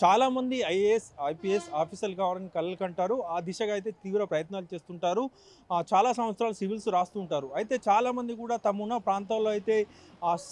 చాలామంది IAS IPS ఆఫీసర్లు కావాలని కళ్ళు కంటారు. ఆ దిశగా అయితే తీవ్ర ప్రయత్నాలు చేస్తుంటారు. చాలా సంవత్సరాలు సివిల్స్ రాస్తూ ఉంటారు. అయితే చాలామంది కూడా తమున్న ప్రాంతాల్లో అయితే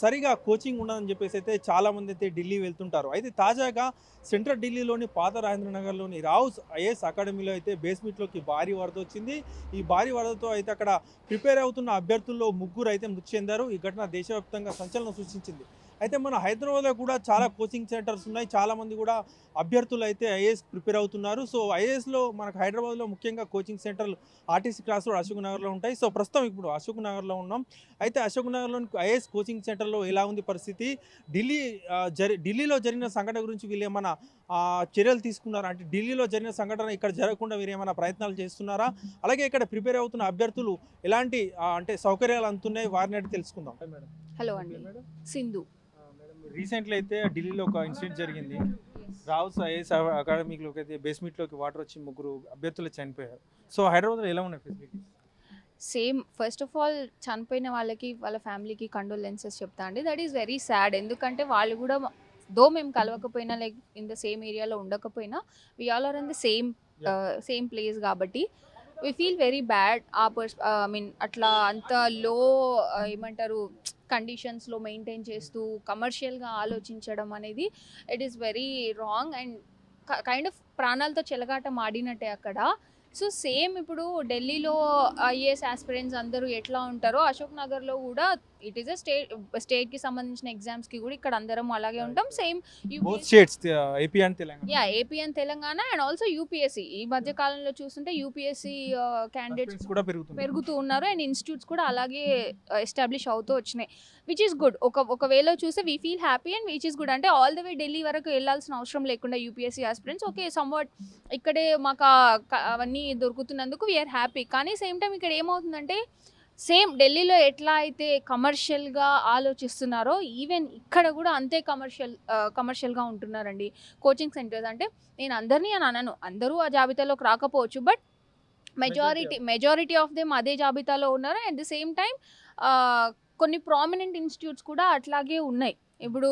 సరిగా కోచింగ్ ఉండదని చెప్పేసి అయితే చాలామంది అయితే ఢిల్లీ వెళ్తుంటారు. అయితే తాజాగా సెంట్రల్ ఢిల్లీలోని పాత రాజేంద్రనగర్లోని రావుస్ ఐఏఎస్ అకాడమీలో అయితే బేస్మెంట్లోకి భారీ వరద వచ్చింది. ఈ భారీ వరదతో అయితే అక్కడ ప్రిపేర్ అవుతున్న అభ్యర్థుల్లో ముగ్గురు అయితే మృతి చెందారు. ఈ ఘటన దేశవ్యాప్తంగా సంచలనం సృష్టించింది. అయితే మన హైదరాబాద్లో కూడా చాలా కోచింగ్ సెంటర్స్ ఉన్నాయి. చాలామంది కూడా అభ్యర్థులు అయితే ఐఏఎస్ ప్రిపేర్ అవుతున్నారు. సో ఐఏఎస్లో మనకు హైదరాబాద్లో ముఖ్యంగా కోచింగ్ సెంటర్లు ఆర్టీసీ క్లాస్ రోడ్ అశోక్ నగర్లో ఉంటాయి. సో ప్రస్తుతం ఇప్పుడు అశోక్ నగర్లో ఉన్నాం. అయితే అశోక్ నగర్లోని ఐఏఎస్ కోచింగ్ సెంటర్లో ఎలా ఉంది పరిస్థితి? ఢిల్లీ జరి ఢిల్లీలో జరిగిన సంఘటన గురించి వీళ్ళు ఏమైనా ఆ, చర్యలు తీసుకున్నారా? అంటే ఢిల్లీలో జరిగిన సంఘటన ఇక్కడ జరగకుండా వీరు ఏమైనా ప్రయత్నాలు చేస్తున్నారా? అలాగే ఇక్కడ ప్రిపేర్ అవుతున్న అభ్యర్థులు ఎలాంటి అంటే సౌకర్యాలు అందుతున్నాయి? వారిని తెలుసుకుందాం. హలో అండి. సింధు. రీసెంట్లీ అయితే ఢిల్లీలో ఒక ఇన్సిడెంట్ జరిగింది. రావుస్ ఐఏఎస్ అకాడమీలోకి అయితే బేస్మెంట్లోకి వాటర్ వచ్చి ముగ్గురు అభ్యర్థులు చనిపోయారు. సో హైదరాబాద్లో ఎలా ఉన్నాయి facilities? Same first of all చనిపోయిన వాళ్ళకి వాళ్ళ ఫ్యామిలీకి కండోలెన్సెస్ చెప్తా అండి. That is very sad. ఎందుకంటే వాళ్ళు కూడా దో మేము కలవకపోయినా లైక్ ఇన్ ద సేమ్ ఏరియాలో ఉండకపోయినా we all are in the same same place కాబట్టి వి ఫీల్ వెరీ బ్యాడ్ ఆ పర్స్ ఐ మీన్ అట్లా అంత లో ఏమంటారు కండిషన్స్లో మెయింటైన్ చేస్తూ కమర్షియల్గా ఆలోచించడం అనేది it is very wrong and kind of ప్రాణాలతో చెలగాటం ఆడినట్టే అక్కడ. సో సేమ్ ఇప్పుడు ఢిల్లీలో uh, ఐఏఎస్ ఆస్పిరెంట్స్ అందరూ ఎట్లా ఉంటారో అశోక్ నగర్లో కూడా ఇట్ ఈస్ అ స్టేట్ స్టేట్కి సంబంధించిన ఎగ్జామ్స్కి కూడా ఇక్కడ అందరం అలాగే ఉంటాం. Same both states AP and Telangana yeah AP and Telangana and also UPSC ఈ మధ్య కాలంలో చూస్తుంటే యూపీఎస్సీ క్యాండిడేట్స్ Aspirants కూడా పెరుగుతూ ఉన్నారు అండ్ ఇన్స్టిట్యూట్స్ కూడా అలాగే ఎస్టాబ్లిష్ అవుతూ వచ్చినాయి. విచ్ ఈస్ గుడ్ ఒక ఒక వేలో చూస్తే we feel happy and which is good అంటే ఆల్ ద వే ఢిల్లీ వరకు వెళ్ళాల్సిన అవసరం లేకుండా యూపీఎస్సీ ఆస్పిరెంట్స్ ఓకే సమ్వాట్ ఇక్కడే మాకు క- అవన్నీ దొరుకుతున్నందుకు వీఆర్ హ్యాపీ కానీ సేమ్ టైం ఇక్కడ ఏమవుతుందంటే సేమ్ ఢిల్లీలో ఎట్లా అయితే కమర్షియల్గా ఆలోచిస్తున్నారో ఈవెన్ ఇక్కడ కూడా అంతే కమర్షియల్ కమర్షియల్గా ఉంటున్నారండి కోచింగ్ సెంటర్స్. అంటే నేను అందరినీ అని అనను. అందరూ ఆ జాబితాలోకి రాకపోవచ్చు but majority majority of them అదే జాబితాలో ఉన్నారు. అట్ ది సేమ్ టైం కొన్ని ప్రామినెంట్ ఇన్స్టిట్యూట్స్ కూడా అట్లాగే ఉన్నాయి. ఇప్పుడు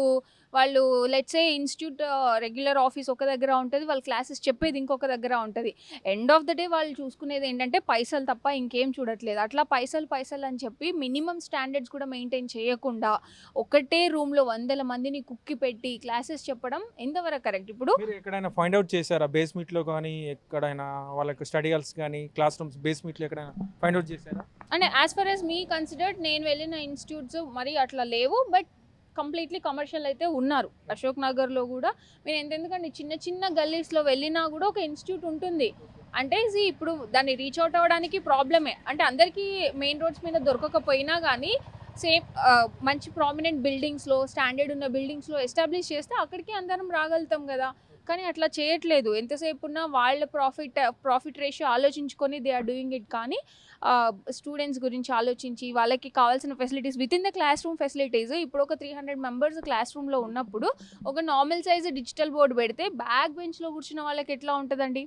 వాళ్ళు లెట్సే ఇన్స్టిట్యూట్ రెగ్యులర్ ఆఫీస్ ఒక దగ్గర ఉంటుంది వాళ్ళు క్లాసెస్ చెప్పేది ఇంకొక దగ్గర ఉంటుంది. ఎండ్ ఆఫ్ ద డే వాళ్ళు చూసుకునేది ఏంటంటే పైసలు తప్ప ఇంకేం చూడట్లేదు. అట్లా పైసలు పైసలు అని చెప్పి మినిమం స్టాండర్డ్స్ కూడా మెయింటైన్ చేయకుండా ఒకటే రూమ్లో వందల మందిని కుక్కి పెట్టి క్లాసెస్ చెప్పడం ఎంతవరకు కరెక్ట్ ఇప్పుడు ఎక్కడైనా ఫైండ్ అవుట్ చేశారా? బేస్ మీట్లో కానీ ఎక్కడైనా వాళ్ళకి స్టడీ హాల్స్ కానీ క్లాస్ రూమ్స్ బేస్ మీట్లో ఎక్కడైనా ఫైండ్ అవుట్ చేశారా? అంటే as far as me considered నేను వెళ్ళిన ఇన్స్టిట్యూట్స్ మరి అట్లా లేవు బట్ కంప్లీట్లీ కమర్షియల్ అయితే ఉన్నారు. అశోక్ నగర్లో కూడా. మీరు ఎంత ఎందుకంటే చిన్న చిన్న గల్లీస్లో వెళ్ళినా కూడా ఒక ఇన్స్టిట్యూట్ ఉంటుంది. అంటే see, ఇప్పుడు దాన్ని రీచ్ అవుట్ అవ్వడానికి ప్రాబ్లమే. అంటే అందరికీ మెయిన్ రోడ్స్ మీద దొరకకపోయినా కానీ సేమ్ మంచి ప్రామినెంట్ బిల్డింగ్స్లో స్టాండర్డ్ ఉన్న బిల్డింగ్స్లో ఎస్టాబ్లిష్ చేస్తే అక్కడికి అందరం రాగలుగుతాం కదా. కానీ అట్లా చేయట్లేదు. ఎంతసేపు ఉన్నా వాళ్ళ ప్రాఫిట్ ప్రాఫిట్ రేషియో ఆలోచించుకొని దే ఆర్ డూయింగ్ ఇట్ కానీ స్టూడెంట్స్ గురించి ఆలోచించి వాళ్ళకి కావాల్సిన facilities with in the classroom facilities ఇప్పుడు ఒక త్రీ హండ్రెడ్ మెంబర్స్ క్లాస్ రూమ్లో ఉన్నప్పుడు ఒక normal size digital board back back బెంచ్లో కూర్చున్న వాళ్ళకి ఎట్లా ఉంటుందండి?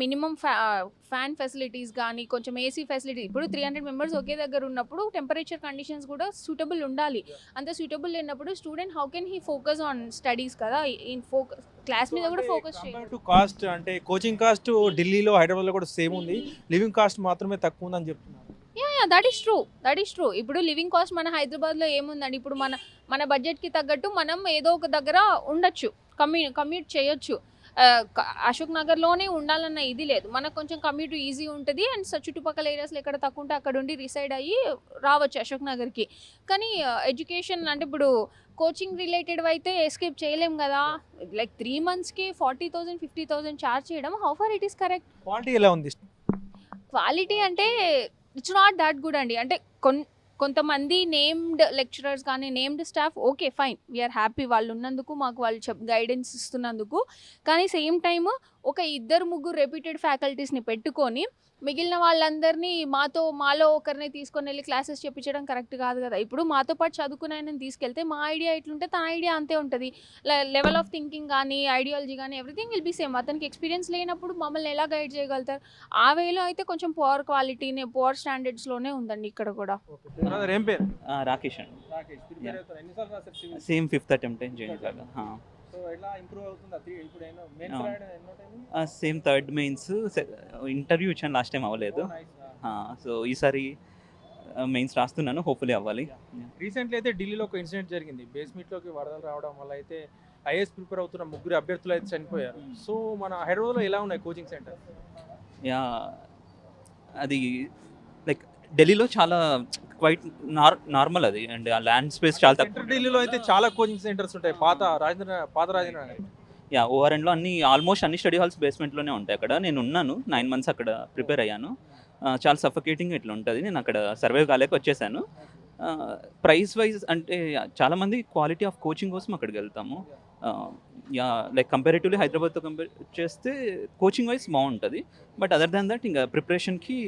మినిమం ఫ్యా ఫ్యాన్ ఫెసిలిటీస్ కానీ కొంచెం ఏసీ ఫెసిలిటీ ఇప్పుడు త్రీ హండ్రెడ్ మెంబర్స్ ఒకే దగ్గర ఉన్నప్పుడు టెంపరేచర్ కండిషన్స్ కూడా సూటబుల్ ఉండాలి. అంత సూటబుల్ లేనప్పుడు student how can he focus on studies కదా? ఇన్ ఫోకస్ క్లాస్ మీద కూడా ఫోకస్ చేయాలి టు కాస్ట్ అంటే కోచింగ్ కాస్ట్ ఢిల్లీలో హైదరాబాద్లో కూడా సేమ్ ఉంది. లివింగ్ కాస్ట్ మాత్రమే తక్కువ ఉందని చెప్తున్నారు. Yeah that is true that is true ఇప్పుడు లివింగ్ కాస్ట్ మన హైదరాబాద్లో ఏముందండి? ఇప్పుడు మన మన బడ్జెట్కి తగ్గట్టు మనం ఏదో ఒక దగ్గర ఉండొచ్చు. కమ్యూ కమ్యూట్ చేయొచ్చు. అశోక్ నగర్లోనే ఉండాలన్న ఇది లేదు. మనకు కొంచెం కమ్యూట్ ఈజీ ఉంటుంది అండ్ చుట్టుపక్కల ఏరియాస్లో ఎక్కడ తక్కువ ఉంటే అక్కడ ఉండి రిసైడ్ అయ్యి రావచ్చు అశోక్ నగర్కి. కానీ ఎడ్యుకేషన్ అంటే ఇప్పుడు కోచింగ్ రిలేటెడ్ అయితే ఎస్కేప్ చేయలేం కదా. లైక్ త్రీ మంత్స్కి forty thousand fifty thousand charge చేయడం how far it is correct? Quality ఎలా ఉంది? క్వాలిటీ అంటే ఇట్స్ నాట్ దాట్ గుడ్ అండి. అంటే కొన్ కొంతమంది నేమ్డ్ లెక్చరర్స్ కానీ named staff okay fine we are happy వాళ్ళు ఉన్నందుకు మాకు వాళ్ళు చెప్ గైడెన్స్ ఇస్తున్నందుకు. కానీ సేమ్ టైమ్ ఒక ఇద్దరు ముగ్గురు రెప్యూటెడ్ ఫ్యాకల్టీస్ని పెట్టుకొని మిగిలిన వాళ్ళందరినీ మాతో మాలో ఒకరిని తీసుకొని వెళ్ళి క్లాసెస్ చెప్పించడం కరెక్ట్ కాదు కదా. ఇప్పుడు మాతో పాటు చదువుకునే ఆయనని తీసుకెళ్తే మా ఐడియా ఎట్లుంటే తన ఐడియా అంతే ఉంటుంది. లెవెల్ ఆఫ్ థింకింగ్ కానీ ఐడియాలజీ కానీ ఎవ్రీథింగ్ విల్ బి సేమ్ అతనికి ఎక్స్పీరియన్స్ లేనప్పుడు మమ్మల్ని ఎలా గైడ్ చేయగలుగుతారు? ఆ వేలో అయితే కొంచెం పువర్ క్వాలిటీనే పువర్ స్టాండర్డ్స్లోనే ఉందండి ఇక్కడ కూడా. రాకేష్ అండి. Same fifth attempt same third mains interview ఇచ్చాను లాస్ట్ టైం అవ్వలేదు. సో ఈసారి మెయిన్స్ రాస్తున్నాను హోప్ఫుల్లీ అవ్వాలి. రీసెంట్లీ అయితే ఢిల్లీలో ఒక ఇన్సిడెంట్ జరిగింది. బేస్మెంట్లోకి వరదలు రావడం వల్ల అయితే ఐఏఎస్ ప్రిపేర్ అవుతున్న ముగ్గురు అభ్యర్థులు అయితే చనిపోయారు. సో మన హైదరాబాద్లో ఎలా ఉన్నాయి కోచింగ్ సెంటర్ యా అది ఢిల్లీలో చాలా క్వైట్ నార్ నార్మల్ అది. అండ్ ఆ ల్యాండ్ స్పేస్ చాలా తక్కువ. ఢిల్లీలో అయితే చాలా కోచింగ్ సెంటర్స్ ఉంటాయి. పాత రాజేంద్ర పాత రాజేంద్ర. యా ఓఆర్ఎన్లో అన్ని ఆల్మోస్ట్ అన్ని స్టడీ హాల్స్ బేస్మెంట్లోనే ఉంటాయి అక్కడ. నేను ఉన్నాను. నైన్ మంత్స్ అక్కడ ప్రిపేర్ అయ్యాను. చాలా సఫకేటింగ్ ఇట్లా ఉంటుంది నేను అక్కడ సర్వైవ్ కాలేక వచ్చేసాను. ప్రైస్ వైజ్ అంటే చాలామంది క్వాలిటీ ఆఫ్ కోచింగ్ కోసం అక్కడికి వెళ్తాము. యా లైక్ కంపారేటివ్లీ హైదరాబాద్తో కంపేర్ చేస్తే కోచింగ్ వైజ్ బాగుంటుంది. బట్ అదర్ దాన్ దట్ ఇంకా ప్రిపరేషన్కి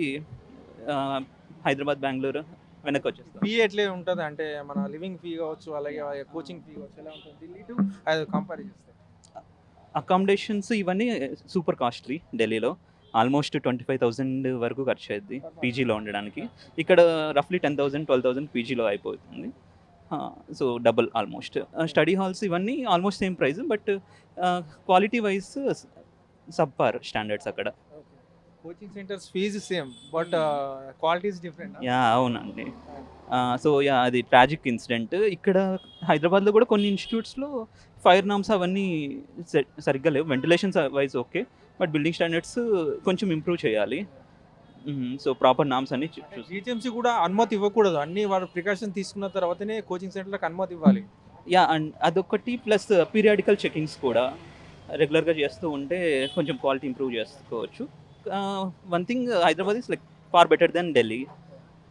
హైదరాబాద్ బెంగళూరు వెనక్కి వచ్చేస్తాం ఫీ ఎట్లే ఉంటుంది? అంటే మన లివింగ్ ఫీ కావచ్చు అలాగే కోచింగ్ ఫీ కావచ్చు ఎలా ఉంటుంది? ఢిల్లీ టు కంపేర్ చేస్తే. అకామిడేషన్స్ ఇవన్నీ సూపర్ కాస్ట్లీ ఢిల్లీలో. ఆల్మోస్ట్ ట్వంటీ ఫైవ్ థౌజండ్ వరకు ఖర్చు అయ్యింది పీజీలో ఉండడానికి. ఇక్కడ రఫ్లీ టెన్ థౌసండ్ ట్వెల్వ్ థౌసండ్ పీజీలో అయిపోతుంది. So double almost study halls ఇవన్నీ almost same price but quality wise sub par standards అక్కడ. Coaching centers fees same but qualities different yeah అవునండి. సో యా అది ట్రాజిక్ ఇన్సిడెంట్ ఇక్కడ హైదరాబాద్లో కూడా కొన్ని ఇన్స్టిట్యూట్స్లో ఫైర్ నామ్స్ అవన్నీ సరిగ్గా లేవు. Ventilations wise okay but building standards కొంచెం ఇంప్రూవ్ చేయాలి. సో ప్రాపర్ నామ్స్ అన్ని జీటీఎంసీ కూడా అనుమతి ఇవ్వకూడదు. అన్ని వాళ్ళు ప్రికాషన్ తీసుకున్న తర్వాతనే కోచింగ్ సెంటర్లకు అనుమతి ఇవ్వాలి. యా అండ్ అదొకటి ప్లస్ పీరియాడికల్ చెకింగ్స్ కూడా రెగ్యులర్గా చేస్తూ ఉంటే కొంచెం క్వాలిటీ ఇంప్రూవ్ చేసుకోవచ్చు. One thing Hyderabad is like far better than Delhi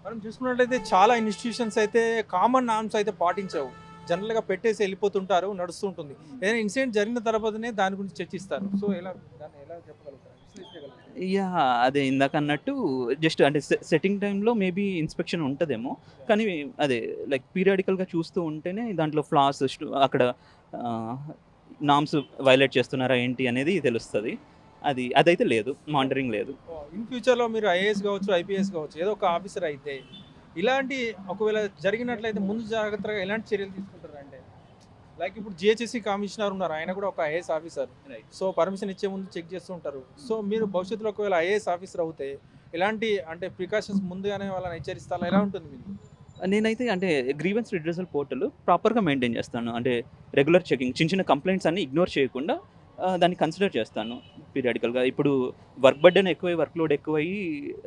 మనం చూసుకున్నట్లయితే చాలా ఇన్స్టిట్యూషన్స్ అయితే కామన్ నామ్స్ అయితే పాటించవు. జనరల్గా పెట్టేసి వెళ్ళిపోతుంటారు నడుస్తుంటుంది. ఏదైనా ఇన్సిడెంట్ జరిగిన తర్వాతనే దాని గురించి చర్చిస్తారు. సో ఎలా దాన్ని ఎలా చెప్పగలుగుతారు? యా అదే ఇందాక అన్నట్టు జస్ట్ అంటే సెట్టింగ్ టైంలో మేబీ ఇన్స్పెక్షన్ ఉంటుందేమో. కానీ అదే లైక్ పీరియాడికల్గా చూస్తూ ఉంటేనే దాంట్లో ఫ్లాస్ అక్కడ నామ్స్ వైలేట్ చేస్తున్నారా ఏంటి అనేది తెలుస్తుంది. అది అదైతే లేదు మానిటరింగ్ లేదు. ఇన్ ఫ్యూచర్లో మీరు ఐఏఎస్ కావచ్చు ఐపీఎస్ కావచ్చు ఏదో ఒక ఆఫీసర్ అయితే ఇలాంటి ఒకవేళ జరిగినట్లయితే ముందు జాగ్రత్తగా ఎలాంటి చర్యలు తీసుకుంటారు అంటే? లైక్ ఇప్పుడు జిహెచ్ఎస్సి కమిషనర్ ఉన్నారు ఆయన కూడా ఒక ఐఏఎస్ ఆఫీసర్. సో పర్మిషన్ ఇచ్చే ముందు చెక్ చేస్తూ ఉంటారు. సో మీరు భవిష్యత్తులో ఒకవేళ ఐఏఎస్ ఆఫీసర్ అవుతే ఎలాంటి అంటే ప్రికాషన్స్ ముందుగానే వాళ్ళని హెచ్చరిస్తారా? ఎలా ఉంటుంది మీకు నేనైతే అంటే గ్రీవెన్స్ రిడ్రెసల్ పోర్టల్ ప్రాపర్గా మెయింటైన్ చేస్తాను. అంటే రెగ్యులర్ చెకింగ్ చిన్న చిన్న కంప్లైంట్స్ అన్ని ఇగ్నోర్ చేయకుండా దాన్ని కన్సిడర్ చేస్తాను పీరియాడికల్గా ఇప్పుడు వర్క్ బర్డెన్ ఎక్కువై వర్క్ లోడ్ ఎక్కువయ్యి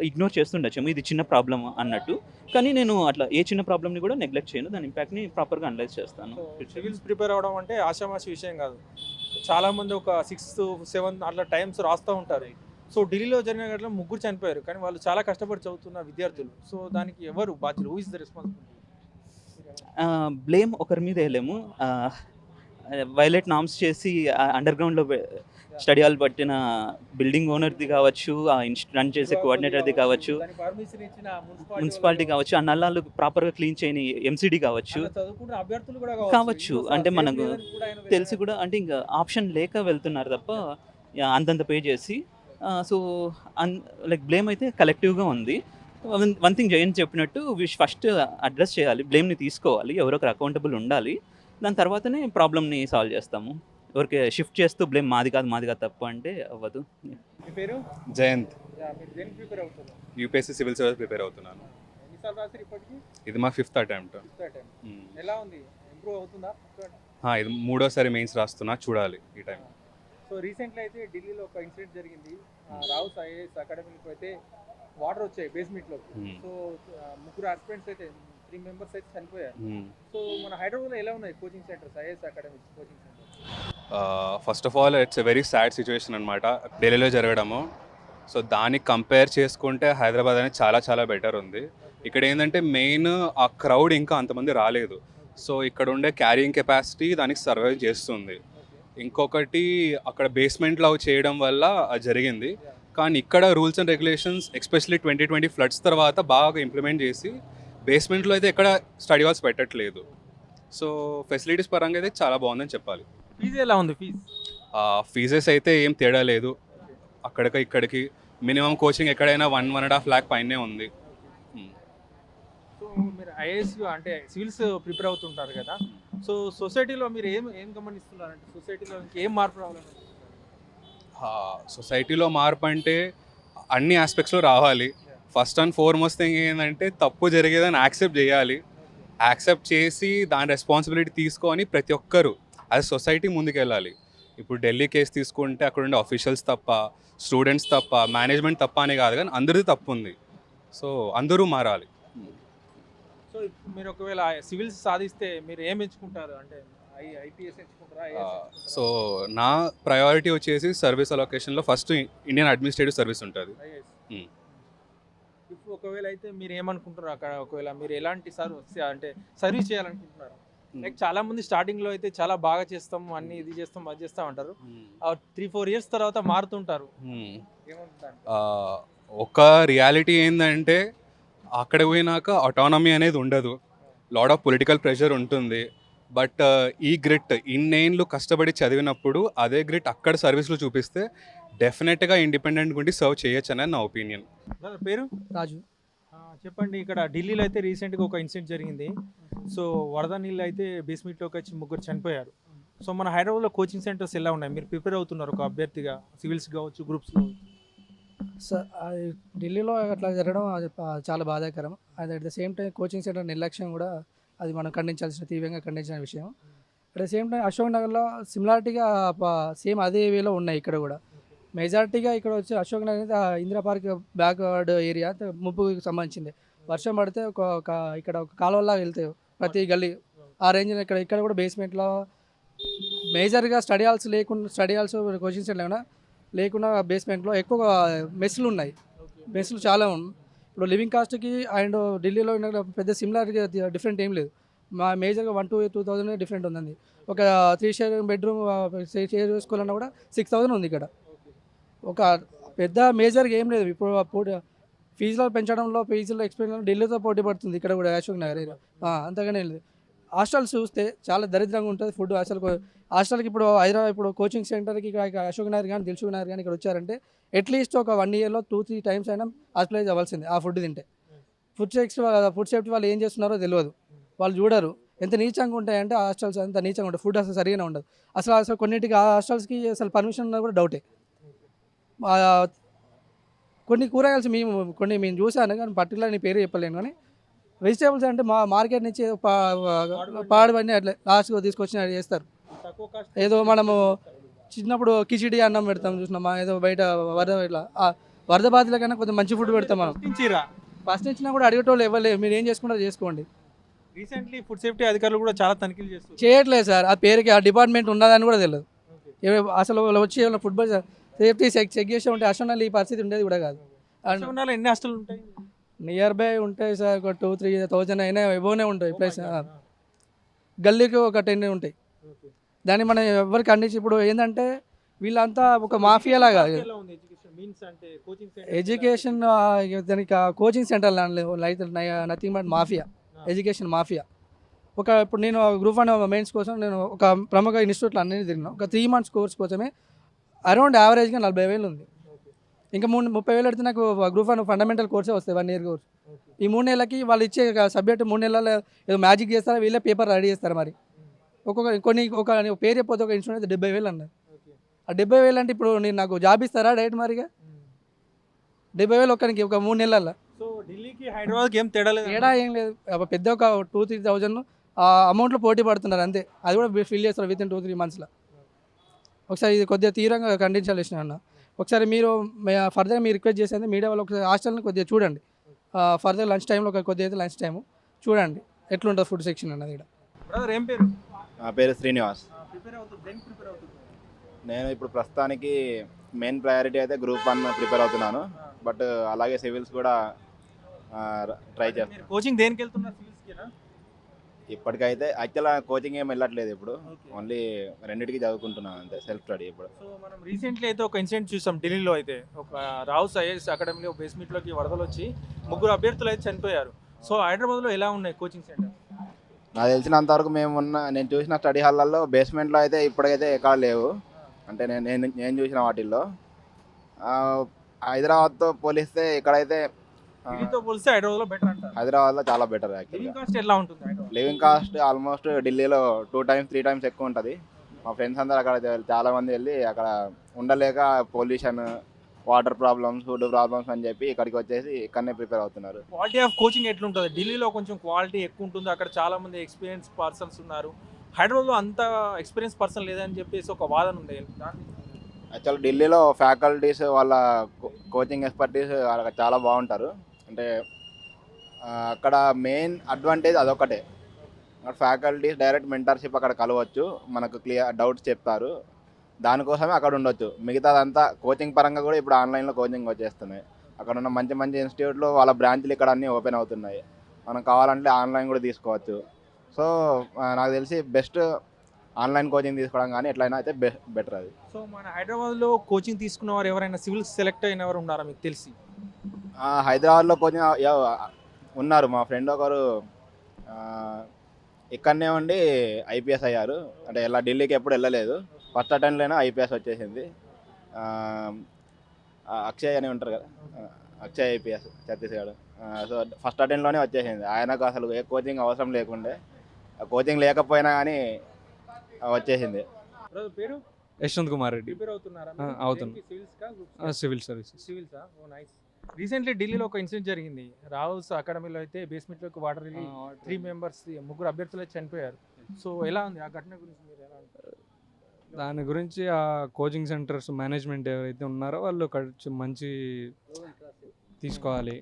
ఇగ్నోర్ చేస్తుండొచ్చు. ఇది చిన్న ప్రాబ్లమ్ అన్నట్టు. కానీ నేను అట్లా ఏ చిన్న ప్రాబ్లమ్ని కూడా నెగ్లెక్ట్ చేయను. దాని ఇంపాక్ట్ని ప్రాపర్గా అనలైజ్ చేస్తాను. సివిల్స్ ప్రిపేర్ అవ్వడం అంటే ఆషామాషి విషయం కాదు. చాలా మంది ఒక సిక్స్ సెవెన్ అట్లా టైమ్స్ రాస్తూ ఉంటారు. సో ఢిల్లీలో జరిగిన గట్ల ముగ్గురు చనిపోయారు. కానీ వాళ్ళు చాలా కష్టపడి చదువుతున్న విద్యార్థులు. సో దానికి ఎవరు బాధ్యులు? Who is the responsibility blame ఒకరి మీద వేయలేము. వైలెట్ నామ్స్ చేసి అండర్ గ్రౌండ్లో స్టడీ హాల్ పట్టిన బిల్డింగ్ ఓనర్ది కావచ్చు ఆ ఇన్స్ట్ రన్ చేసే కోఆర్డినేటర్ది కావచ్చు మున్సిపాలిటీ కావచ్చు ఆ నల్లాలు ప్రాపర్గా క్లీన్ చేయని ఎంసీడీ కావచ్చు. కావచ్చు. అంటే మనకు తెలిసి కూడా అంటే ఇంకా ఆప్షన్ లేక వెళ్తున్నారు తప్ప అంతంత పే చేసి సో అన్ లైక్ బ్లేమ్ అయితే కలెక్టివ్గా ఉంది. వన్ థింగ్ జయన్ చెప్పినట్టు విష్ ఫస్ట్ అడ్రస్ చేయాలి బ్లేమ్ని తీసుకోవాలి ఎవరొకరు అకౌంటబుల్ ఉండాలి. దాని తర్వాతనే ప్రాబ్లమ్ని సాల్వ్ చేస్తాము. ఎవరికి షిఫ్ట్ చేస్తూ బ్లేమ్ మాది కాదు మాది కాదు తప్పు అంటే అవ్వదు. మీ పేరు? Jayanth. UPSC civil service prepare అవుతున్నాను. ఇది మా ఫిఫ్త్ అటెంప్ట్. ఎలా ఉంది? ఇంప్రూవ్ అవుతుందా? ఇది మూడోసారి మెయిన్స్ రాస్తున్నా చూడాలి ఈ టైం. సో రీసెంట్లీ అయితే ఢిల్లీలో ఒక ఇన్సిడెంట్ జరిగింది. ఆ, రావుస్ ఐఏఎస్ అకాడమీకి అయితే వాటర్ వచ్చాయి బేస్మెంట్లో Hmm. సో ముగ్గురు ఆస్పిరెంట్స్ అయితే త్రీ మెంబర్స్ అయితే చనిపోయారు. సో మన హైదరాబాద్లో ఎలా ఉన్నాయి coaching centers IAS academy coaching center first of all it's a very sad situation అనమాట ఢిల్లీలో జరగడము. సో దానికి కంపేర్ చేసుకుంటే హైదరాబాద్ అనేది చాలా చాలా బెటర్ ఉంది. ఇక్కడ ఏంటంటే మెయిన్ ఆ క్రౌడ్ ఇంకా అంతమంది రాలేదు. సో ఇక్కడ ఉండే క్యారింగ్ కెపాసిటీ దానికి సర్వైవ్ చేస్తుంది. ఇంకొకటి అక్కడ బేస్మెంట్లో చేయడం వల్ల జరిగింది. కానీ ఇక్కడ rules and regulations especially twenty twenty floods తర్వాత బాగా ఇంప్లిమెంట్ చేసి బేస్మెంట్లో అయితే ఎక్కడ స్టడీ హాల్స్ పెట్టట్లేదు. సో ఫెసిలిటీస్ పరంగా అయితే చాలా బాగుందని చెప్పాలి. ఫీజు ఎలా ఉంది ఫీజు? ఫీజెస్ అయితే ఏం తేడా లేదు. అక్కడికి ఇక్కడికి మినిమం కోచింగ్ ఎక్కడైనా one one and half lakh పైనే ఉంది. సో మీరు ఐఏఎస్ అంటే సివిల్స్ ప్రిపేర్ అవుతుంటారు కదా. సో సొసైటీలో మీరు ఏం ఏం గమనిస్తున్నారంటే సొసైటీలో ఏం మార్పు రావాలని సొసైటీలో మార్పు అంటే అన్ని ఆస్పెక్ట్స్లో రావాలి. ఫస్ట్ అండ్ ఫార్మోస్ట్ థింగ్ ఏంటంటే తప్పు జరిగేదని యాక్సెప్ట్ చేయాలి. యాక్సెప్ట్ చేసి దాని రెస్పాన్సిబిలిటీ తీసుకొని ప్రతి ఒక్కరు అది సొసైటీ ముందుకెళ్ళాలి. ఇప్పుడు ఢిల్లీ కేసు తీసుకుంటే అక్కడ ఉండే అఫీషియల్స్ తప్ప స్టూడెంట్స్ తప్ప మేనేజ్మెంట్ తప్ప అని కాదు కానీ అందరిది తప్పు ఉంది. సో అందరూ మారాలి. సో ఇప్పుడు మీరు ఒకవేళ సివిల్స్ సాధిస్తే మీరు ఏం ఎంచుకుంటారు? అంటే? సో నా ప్రయారిటీ వచ్చేసి సర్వీస్ అలొకేషన్లో ఫస్ట్ ఇండియన్ అడ్మినిస్ట్రేటివ్ సర్వీస్ ఉంటుంది. ఇప్పుడు ఒకవేళ అయితే మీరు ఏమనుకుంటారు అక్కడ ఒకవేళ మీరు ఎలాంటి సర్వీస్ అంటే సర్వీస్ చేయాలనుకుంటున్నారు? లైక్ చాలా మంది స్టార్టింగ్లో అయితే చాలా బాగా చేస్తాం అన్ని ఇది చేస్తాం అది చేస్తాం అంటారు. త్రీ ఫోర్ ఇయర్స్ తర్వాత మారుతుంటారు. ఆ, ఒక రియాలిటీ ఏంటంటే అక్కడ పోయినాక ఆటోనమీ అనేది ఉండదు. లాడ్ ఆఫ్ పొలిటికల్ ప్రెషర్ ఉంటుంది. బట్ ఈ గ్రిట్ ఇన్నేళ్ళు కష్టపడి చదివినప్పుడు అదే గ్రిట్ అక్కడ సర్వీస్లో చూపిస్తే డెఫినెట్గా ఇండిపెండెంట్ ఉండి సర్వ్ చేయొచ్చు అనేది నా ఒపీనియన్. పేరు? రాజు. ఆ, చెప్పండి ఇక్కడ ఢిల్లీలో అయితే రీసెంట్గా ఒక ఇన్సిడెంట్ జరిగింది. సో వరద నీళ్ళు అయితే బేస్మెంట్లోకి వచ్చి ముగ్గురు చనిపోయారు. సో మన హైదరాబాద్లో కోచింగ్ సెంటర్స్ ఎలా ఉన్నాయి? మీరు ప్రిపేర్ అవుతున్నారు ఒక అభ్యర్థిగా సివిల్స్ కావచ్చు గ్రూప్స్ కావచ్చు. స- అది ఢిల్లీలో అట్లా జరగడం అది చాలా బాధాకరం. అది at the same time coaching center నిర్లక్ష్యం కూడా అది మనం ఖండించాల్సిన తీవ్రంగా ఖండించిన విషయం. At the same time Ashok నగర్లో సిమిలారిటీగా సేమ్ అదే వేలో ఉన్నాయి ఇక్కడ కూడా. మెజారిటీగా ఇక్కడ వచ్చి అశోక్ నగర్ అనేది ఇందిరా పార్క్ బ్యాక్వర్డ్ ఏరియా ముప్పుకి సంబంధించింది. వర్షం పడితే ఒక ఇక్కడ ఒక కాలువలా వెళ్తాయి ప్రతి గల్లీ. ఆ రేంజ్ ఇక్కడ ఇక్కడ కూడా బేస్మెంట్లో మేజర్గా స్టడీ హాల్స్ లేకుండా స్టడీ హాల్స్ కోచింగ్ సెంటర్ లేకుండా లేకుండా బేస్మెంట్లో ఎక్కువ మెస్లు ఉన్నాయి. మెస్లు చాలా ఉన్నాయి ఇప్పుడు లివింగ్ కాస్ట్కి అండ్ ఢిల్లీలో ఉన్న పెద్ద సిమిలర్ డిఫరెంట్ ఏం లేదు. మా మేజర్గా one two two thousand different ఉందండి. ఒక త్రీ షేర్ బెడ్రూమ్ షేర్ చేసుకోవాలన్నా కూడా సిక్స్ థౌసండ్ ఉంది ఇక్కడ. ఒక పెద్ద మేజర్గా ఏం లేదు. ఇప్పుడు పోటీ ఫీజులో పెంచడంలో ఫీజులో ఎక్స్పెన్స్ ఢిల్లీతో పోటీ పడుతుంది. ఇక్కడ కూడా అశోక్ నగర్ ఏరియా. అంతగానే లేదు. హాస్టల్స్ చూస్తే చాలా దరిద్రంగా ఉంటుంది ఫుడ్ అసలు హాస్టల్కి ఇప్పుడు హైదరాబాద్ ఇప్పుడు కోచింగ్ సెంటర్కి ఇక్కడ అశోక్ నగర్ కానీ దిల్సుఖ్ నగర్ కానీ ఇక్కడ వచ్చారంటే అట్లీస్ట్ ఒక వన్ ఇయర్లో టూ త్రీ టైమ్స్ అయినా హాస్పిటలైజ్ అవ్వాల్సిందే ఆ ఫుడ్ తింటే. ఫుడ్ సేఫ్టీ ఫుడ్ సేఫ్టీ వాళ్ళు ఏం చేస్తున్నారో తెలియదు. వాళ్ళు చూడరు. ఎంత నీచంగా ఉంటాయంటే హాస్టల్స్ అంత నీచంగా ఉంటాయి. ఫుడ్ అసలు సరిగానే ఉండదు. అసలు అసలు కొన్నింటికి ఆ హాస్టల్స్కి అసలు పర్మిషన్ ఉన్నా కూడా డౌటే కొన్ని కూరగాయలు మేము కొన్ని మేము చూసాను కానీ పర్టికులర్ నీ పేరు చెప్పలేను కానీ వెజిటేబుల్స్ అంటే మా మార్కెట్ నుంచి ఏదో పా- పాడుబడి అట్లా లాస్ట్గా తీసుకొచ్చి అట్లా చేస్తారు. ఏదో మనము చిన్నప్పుడు కిచిడి అన్నం పెడతాం చూసినామా ఏదో బయట వరద ఇట్లా వరద బాధితుల కన్నా కొంచెం మంచి ఫుడ్ పెడతాం మనం. ఫస్ట్ ఇచ్చినా కూడా అడిగేటోళ్ళు ఇవ్వలేదు మీరు ఏం చేసుకుంటారో చేసుకోండి. రీసెంట్లీ ఫుడ్ సేఫ్టీ అధికారులు కూడా చాలా తనిఖీలు చేస్తారు చేయట్లేదు సార్ ఆ పేరుకి ఆ డిపార్ట్మెంట్ ఉన్నదని కూడా తెలియదు. అసలు వాళ్ళు వచ్చి ఫుట్బాల్ సేఫ్టీ చెక్ చెక్ చేసి ఉంటే అసలు ఈ పరిస్థితి ఉండేది కూడా కాదు. అశోక్ ఎన్ని హాస్టల్ ఉంటాయి? నియర్ బై ఉంటాయి సార్ ఒక టూ త్రీ థౌజండ్ అయినా ఇవ్వనే ఉంటాయి ప్లస్ గల్లీకి ఒక టెన్ ఉంటాయి. దాన్ని మనం ఎవరికి అందించి ఇప్పుడు ఏంటంటే వీళ్ళంతా ఒక మాఫియా లాగా ఎడ్యుకేషన్ దానికి coaching center like nothing but mafia. Education mafia. ఒక ఇప్పుడు నేను గ్రూప్ వన్ మెయిన్స్ కోసం నేను ఒక ప్రముఖ ఇన్స్టిట్యూట్లో అన్ని తిరిగినా. ఒక త్రీ మంత్స్ కోర్స్ కోసమే అరౌండ్ యావరేజ్గా నలభై వేలు ఉంది. ఇంకా మూడు ముప్పై వేలు పెడితే నాకు గ్రూప్ వన్ ఫండమెంటల్ కోర్సే వస్తాయి వన్ ఇయర్ కోర్స్ ఈ మూడు నెలలకి వాళ్ళు ఇచ్చే సబ్జెక్ట్ మూడు నెలలు ఏదో మ్యాజిక్ చేస్తారా వీళ్ళే పేపర్ రెడీ చేస్తారు మరి? ఒక్కొక్క కొన్ని ఒక పేరు చెప్పొద్దు ఒక అయితే డెబ్బై వేలు అన్నారు. ఆ డెబ్బై వేలు అంటే ఇప్పుడు నేను నాకు జాబ్ ఇస్తారా డైరెక్ట్ మరిగా? డెబ్బై వేలు ఒక్కరికి ఒక మూడు నెలల సో ఢిల్లీకి హైదరాబాద్కి ఏం తేడా లేదు? తేడా ఏం లేదు. పెద్ద ఒక టూ త్రీ థౌజండ్ ఆ అమౌంట్లో పోటీ పడుతున్నారు అంతే. అది కూడా ఫిల్ చేస్తారు విత్ ఇన్ టూ త్రీ మంత్స్లో ఒకసారి ఇది కొద్దిగా తీవ్రంగా ఖండించాల్సిన అన్న. ఒకసారి మీరు ఫర్దర్ మీరు రిక్వెస్ట్ చేసేది మీడియా వాళ్ళు ఒకసారి హాస్టల్ని కొద్దిగా చూడండి. ఫర్దర్ లంచ్ టైంలో ఒక కొద్దిగా అయితే లంచ్ టైము చూడండి. ఎట్లుంటుంది ఫుడ్ సెక్షన్ అన్నది ఇక్కడ బ్రదర్ ఏం పేరు? నా పేరు శ్రీనివాస్. నేను ఇప్పుడు ప్రస్తుతానికి మెయిన్ ప్రయారిటీ అయితే గ్రూప్ వన్ ప్రిపేర్ అవుతున్నాను. బట్ అలాగే సివిల్స్ కూడా ట్రై చేస్తాను మీరు కోచింగ్ దేనికి వెళ్తున్నారు? ఇప్పటికైతే యాక్చువల్గా కోచింగ్ ఏం వెళ్ళట్లేదు ఇప్పుడు. ఓన్లీ రెండింటికి చదువుకుంటున్నాను అంతే సెల్ఫ్ స్టడీ ఇప్పుడు. సో మనం రీసెంట్లీ అయితే ఒక ఇన్సిడెంట్ చూసాం ఢిల్లీలో అయితే. ఒక రావుస్ ఐఏఎస్ అకాడమీలో బేస్మెంట్లోకి వరదలు వచ్చి ముగ్గురు అభ్యర్థులు అయితే చనిపోయారు. సో హైదరాబాద్లో ఎలా ఉన్నాయి కోచింగ్ సెంటర్ నాకు తెలిసినంత వరకు మేము ఉన్న నేను చూసిన స్టడీ హాల్లలో బేస్మెంట్లో అయితే ఇప్పటికైతే ఎక్కడ లేవు. అంటే నేను నేను చూసిన వాటిల్లో. హైదరాబాద్తో పోలిస్తే ఇక్కడైతే ఢిల్లీతో పోలిస్తే బెటర్ అంటారు. చాలా బెటర్ లివింగ్ కాస్ట్ ఎలా ఉంటుంది హైదరాబాద్ లివింగ్ కాస్ట్ ఆల్మోస్ట్ ఢిల్లీలో టూ టైమ్స్ త్రీ టైమ్స్ ఎక్కువ ఉంటుంది. మా ఫ్రెండ్స్ అందరూ అక్కడ చాలా మంది వెళ్ళి అక్కడ ఉండలేక pollution water problems food problems అని చెప్పి ఇక్కడికి వచ్చేసి ఇక్కడనే ప్రిపేర్ అవుతున్నారు. క్వాలిటీ ఆఫ్ కోచింగ్ ఎట్లుంటుంది? ఢిల్లీలో కొంచెం క్వాలిటీ ఎక్కువ ఉంటుంది. అక్కడ చాలా మంది ఎక్స్పీరియన్స్ పర్సన్స్ ఉన్నారు. హైదరాబాద్లో అంత ఎక్స్పీరియన్స్ పర్సన్ లేదని చెప్పేసి ఒక వాదన ఉంది. యాక్చువల్ ఢిల్లీలో ఫ్యాకల్టీస్ వాళ్ళ కోచింగ్ ఎక్స్పర్టీస్ అక్కడ చాలా బాగుంటారు. అంటే అక్కడ మెయిన్ అడ్వాంటేజ్ అదొకటే. అక్కడ ఫ్యాకల్టీస్ డైరెక్ట్ మెంటర్షిప్ అక్కడ కలవచ్చు. మనకు క్లియర్ డౌట్స్ చెప్తారు. దానికోసమే అక్కడ ఉండొచ్చు. మిగతాదంతా కోచింగ్ పరంగా కూడా ఇప్పుడు ఆన్లైన్లో కోచింగ్ వచ్చేస్తున్నాయి. అక్కడ ఉన్న మంచి మంచి ఇన్స్టిట్యూట్లు వాళ్ళ బ్రాంచ్లు ఇక్కడ అన్నీ ఓపెన్ అవుతున్నాయి. మనం కావాలంటే ఆన్లైన్ కూడా తీసుకోవచ్చు. సో నాకు తెలిసి బెస్ట్ ఆన్లైన్ కోచింగ్ తీసుకోవడం కానీ ఎట్లయినా అయితే బె బెటర్ అది. సో మన హైదరాబాద్లో కోచింగ్ తీసుకున్న వారు ఎవరైనా సివిల్ సెలెక్ట్ అయిన వారు ఉన్నారా మీకు తెలిసి? హైదరాబాద్లో కొంచెం ఉన్నారు మా ఫ్రెండ్ ఒకరు. ఆ, ఇక్కడనే ఉండి ఐపీఎస్ అయ్యారు. అంటే ఇలా ఢిల్లీకి ఎప్పుడు వెళ్ళలేదు. ఫస్ట్ అటెంప్ట్లోనే ఐపీఎస్ వచ్చేసింది. అక్షయ్ అని ఉంటారు కదా. Akshay IPS Chhattisgarh. So first అటెంప్ట్లోనే వచ్చేసింది. ఆయనకు అసలు ఏ కోచింగ్ అవసరం లేకుండే. ఆ కోచింగ్ లేకపోయినా కానీ వచ్చేసింది. పేరు? యశ్వంత్ కుమార్ రెడ్డి. అవుతున్నారా. Civils civil services. సివిల్సా? Oh nice. Recently ఢిల్లీలో ఒక ఇన్సిడెంట్ జరిగింది. రావుల్స్ అకాడమీలో అయితే బేస్మెంట్లోకి వాటర్ వెళ్ళి త్రీ మెంబర్స్ ముగ్గురు అభ్యర్థులు అయితే చనిపోయారు సో ఎలా ఉంది? ఆ ఘటన గురించి మీరు ఎలా అంటారు దాని గురించి ఆ కోచింగ్ సెంటర్స్ మేనేజ్మెంట్ ఎవరైతే ఉన్నారో వాళ్ళు కొంచెం మంచి తీసుకోవాలి.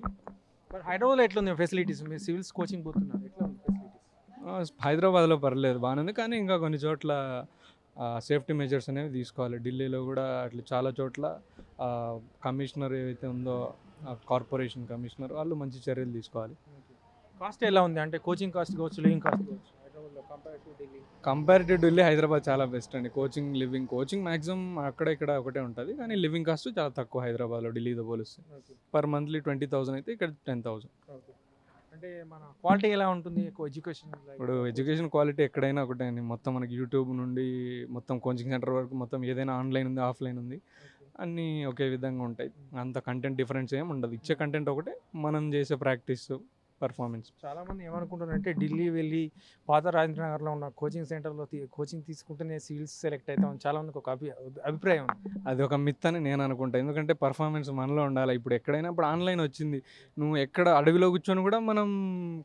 బట్ హైదరాబాద్లో ఎట్లుంది ఫెసిలిటీస్? మీరు సివిల్స్ కోచింగ్ పోతున్నారు. ఎట్లా ఉంది ఫెసిలిటీస్? హైదరాబాద్లో పర్లేదు బాగానే ఉంది కానీ ఇంకా కొన్ని చోట్ల సేఫ్టీ మెజర్స్ అనేవి తీసుకోవాలి. ఢిల్లీలో కూడా అట్లా చాలా చోట్ల కమిషనర్ ఏవైతే ఉందో కార్పొరేషన్ కమిషనర్ వాళ్ళు మంచి చర్యలు తీసుకోవాలి. కాస్ట్ ఎలా ఉంది? అంటే కోచింగ్ కాస్ట్ కావచ్చు లివింగ్ కాస్ట్ కావచ్చు? Compare to Delhi. Compare to Delhi Hyderabad చాలా బెస్ట్ అండి. కోచింగ్ లివింగ్ కోచింగ్ మాక్సిమం అక్కడ ఇక్కడ ఒకటే ఉంటుంది. కానీ లివింగ్ కాస్ట్ చాలా తక్కువ హైదరాబాద్లో ఢిల్లీతో పోలిస్తే. పర్ మంత్లీ ట్వంటీ థౌసండ్ అయితే ఇక్కడ టెన్ థౌసండ్ అంటే మన క్వాలిటీ ఎలా ఉంటుంది? ఎక్కువ ఎడ్యుకేషన్ ఇప్పుడు ఎడ్యుకేషన్ క్వాలిటీ ఎక్కడైనా ఒకటే అండి. మొత్తం మనకి యూట్యూబ్ నుండి మొత్తం కోచింగ్ సెంటర్ వరకు మొత్తం ఏదైనా ఆన్లైన్ ఉంది ఆఫ్లైన్ ఉంది. అన్నీ ఒకే విధంగా ఉంటాయి. అంత కంటెంట్ డిఫరెన్స్ ఏం ఉండదు. ఇచ్చే కంటెంట్ ఒకటే మనం చేసే ప్రాక్టీస్ పర్ఫార్మెన్స్ చాలా మంది ఏమనుకుంటారంటే ఢిల్లీ వెళ్ళి పాత రాజేంద్ర నగర్లో ఉన్న కోచింగ్ సెంటర్లో కోచింగ్ తీసుకుంటేనే సివిల్స్ సెలెక్ట్ అవుతామని చాలా మందికి ఒక అభి అభిప్రాయం అది ఒక మిత్ అని నేను అనుకుంటా. ఎందుకంటే పర్ఫార్మెన్స్ మనలో ఉండాలి. ఇప్పుడు ఎక్కడైనా ఇప్పుడు ఆన్లైన్ వచ్చింది. నువ్వు ఎక్కడ అడవిలో కూర్చొని కూడా మనం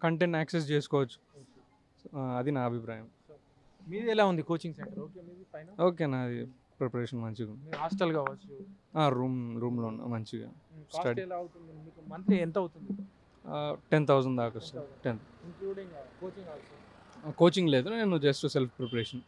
కంటెంట్ యాక్సెస్ చేసుకోవచ్చు. అది నా అభిప్రాయం. మీది ఎలా ఉంది కోచింగ్ సెంటర్ ఓకే నాది. ప్రిపరేషన్ మంచిగా ఉంది. హాస్టల్ కావచ్చు. రూమ్ రూమ్లో ఉన్నా మంచిగా Study. ఎలా అవుతుంది? మీకు మంత్లీ ఎంత అవుతుంది? టెన్ థౌసండ్ దాకా వస్తుంది. Ten. Including coaching also coaching లేదు నేను జస్ట్ సెల్ఫ్ ప్రిపరేషన్.